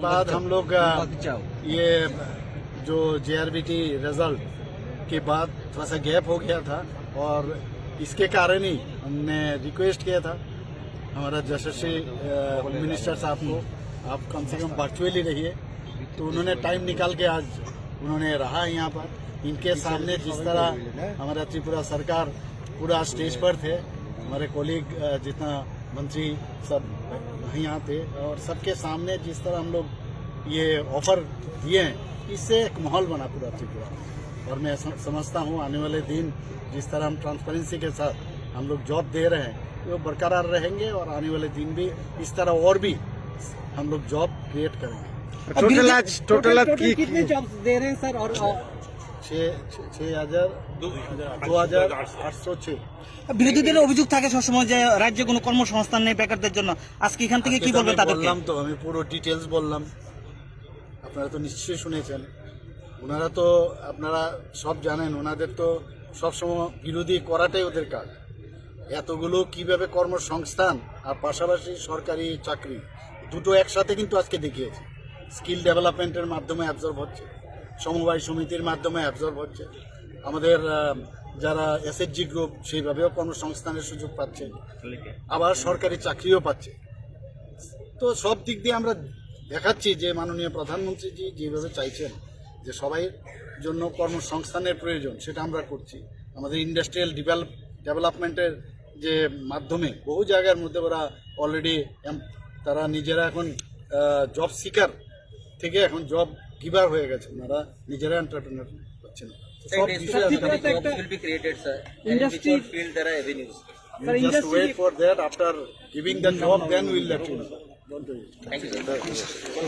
बाद हम लोग ये जो जेआरबीटी रिज़ल्ट के बाद थोड़ा सा गैप हो गया था और इसके कारण ही हमने रिक्वेस्ट किया था। हमारा होम मिनिस्टर साहब को आप कम से कम वर्चुअली रहिए। तो उन्होंने टाइम निकाल के आज उन्होंने रहा यहाँ पर। इनके सामने जिस तरह हमारा त्रिपुरा सरकार पूरा स्टेज पर थे हमारे कोलीग जितना मंत्री सब यहाँ थे और सबके सामने जिस तरह हम लोग ये ऑफ़र दिए हैं इससे एक माहौल बना पूरा त्रिपुरा। और मैं समझता हूँ आने वाले दिन जिस तरह हम ट्रांसपेरेंसी के साथ हम लोग जॉब दे रहे हैं वो बरकरार रहेंगे और आने वाले दिन भी इस तरह और भी हम लोग जॉब क्रिएट करेंगे। टोटल आज टोटल कितने जॉब्स दे रहे हैं सर और বিরোধী দলের অভিযোগ থাকে সবসময় যে রাজ্যে কোনো কর্মসংস্থান নেই বেকারদের জন্য। আজকে এখান থেকে কি বলবেন তাদের বললাম তো আমি পুরো ডিটেলস বললাম। আপনারা তো নিশ্চয়ই শুনেছেন। ওনারা তো আপনারা সব জানেন ওনাদের তো সবসময় বিরোধী করাটাই ওদের কাজ। এতগুলো কীভাবে কর্মসংস্থান আর পাশাপাশি সরকারি চাকরি দুটো একসাথে কিন্তু আজকে দেখিয়েছে। স্কিল ডেভেলপমেন্টের মাধ্যমে অ্যাবজর্ব হচ্ছে। সমবায় সমিতির মাধ্যমে অ্যাবজর্ব হচ্ছে। আমাদের যারা এসএসজি গ্রুপ সেইভাবেও কর্মসংস্থানের সুযোগ পাচ্ছে। আবার সরকারি চাকরিও পাচ্ছে। তো সব দিক দিয়ে আমরা দেখাচ্ছি যে মাননীয় প্রধানমন্ত্রীজি যেভাবে চাইছেন, যে সবাই জন্য কর্মসংস্থানের প্রয়োজন, সেটা আমরা করছি। আমাদের ইন্ডাস্ট্রিয়াল ডেভেলপ ডেভেলপমেন্টের যে মাধ্যমে বহু জায়গার মধ্যে ওরা অলরেডি তারা নিজেরা এখন জব সিকার থেকে এখন জব গিভার হয়ে গেছে ওনারা নিজেরা are avenues. You just wait for that after giving the job then we'll let you know don't do it Thank you, sir.